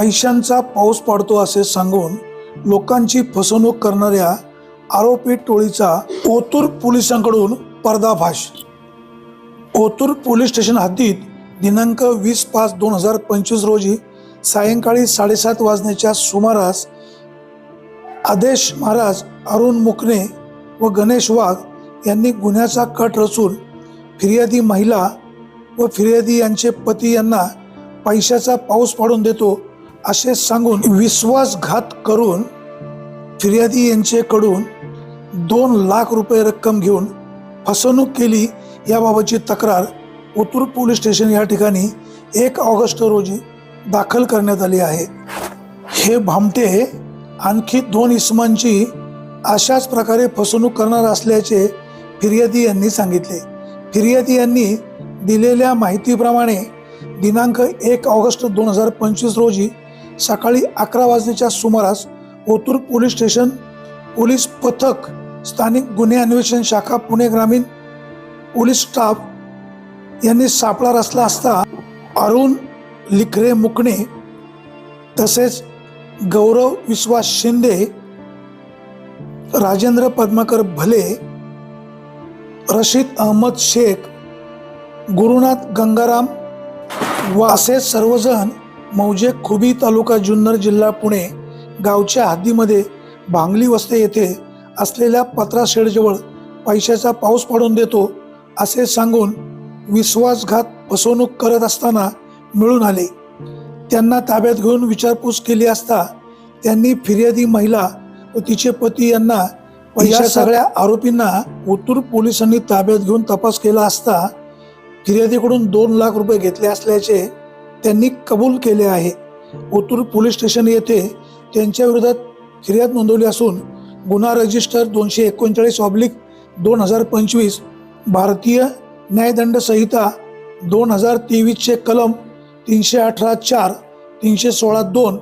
पैशांचा पाऊस पडतो असे सांगून लोकांची फसवणूक करणाऱ्या आरोपी टोळीचा ओतूर पोलिसांकडून पर्दाफाश. ओतूर पोलीस स्टेशन हद्दीत दिनांक वीस पाच दोन हजार पंचवीस रोजी सायंकाळी साडेसात वाजण्याच्या सुमारास आदेश महाराज अरुण मुकणे व गणेश वाघ यांनी गुन्ह्याचा कट रचून फिर्यादी महिला व फिर्यादी यांचे पती यांना पैशाचा पाऊस पाडून देतो असे सांगून विश्वासघात करून फिर्यादी यांच्याकडून दोन लाख रुपये रक्कम घेऊन फसवणूक केली याबाबतची तक्रार ओतूर पोलीस स्टेशन या ठिकाणी एक ऑगस्ट रोजी दाखल करण्यात आली आहे. हे भामटे आणखी दोन इसमांची अशाच प्रकारे फसवणूक करणार असल्याचे फिर्यादी यांनी सांगितले. फिर्यादी यांनी दिलेल्या माहितीप्रमाणे दिनांक एक ऑगस्ट दोन हजार पंचवीस रोजी सकाळी अकरा वाजण्याच्या सुमारास ओतूर पोलीस स्टेशन पोलीस पथक स्थानिक गुन्हे अन्वेषण शाखा पुणे ग्रामीण पोलीस स्टाफ यांनी सापळा रचला असता अरुण लिखरे मुकणे तसेच गौरव विश्वास शिंदे राजेंद्र पद्माकर भले रशीद अहमद शेख गुरुनाथ गंगाराम व असे सर्वजण मौजे खुबी तालुका जुन्नर जिल्हा पुणे गावच्या हद्दीमध्ये भांगली वस्ते येथे असलेल्या पत्रा शेडजवळ पैशाचा पाऊस पडून देतो असे सांगून विश्वासघात फसवणूक करत असताना मिळून आले. त्यांना ताब्यात घेऊन विचारपूस केली असता त्यांनी फिर्यादी महिला व तिचे पती यांना या सगळ्या आरोपींना ओतूर पोलिसांनी ताब्यात घेऊन तपास केला असता फिर्यादीकडून दोन लाख रुपये घेतले असल्याचे त्यांनी कबूल केले आहे. ओतूर पोलीस स्टेशन येथे त्यांच्या विरोधात फिर्याद नोंदवली असून गुन्हा रजिस्टर दोनशे एकोणचाळीस ऑब्लिक दोन हजार पंचवीस भारतीय न्यायदंड संहिता दोन हजार तेवीसचे कलम तीनशे अठरा चार तीनशे सोळा दोन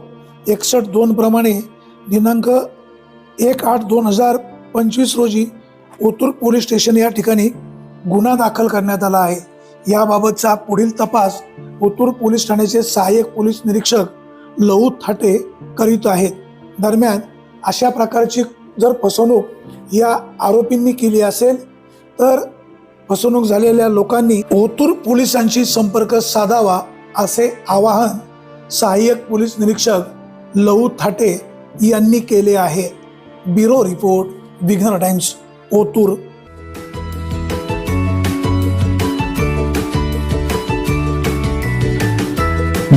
एकसष्ट दोन प्रमाणे दिनांक एक आठ दोन हजार पंचवीस रोजी ओतूर पोलीस स्टेशन या ठिकाणी गुन्हा दाखल करण्यात आला आहे. याबाबतचा पुढील तपास ओतूर पोलीस ठाण्याचे सहाय्यक पोलीस निरीक्षक लहू थाटे करीत आहेत. दरम्यान अशा प्रकारची जर फसवणूक या आरोपींनी केली असेल तर फसवणूक झालेल्या लोकांनी ओतूर पोलिसांशी संपर्क साधावा असे आवाहन सहाय्यक पोलीस निरीक्षक लहू थाटे यांनी केले आहे. Bureau report Vighna times Otur.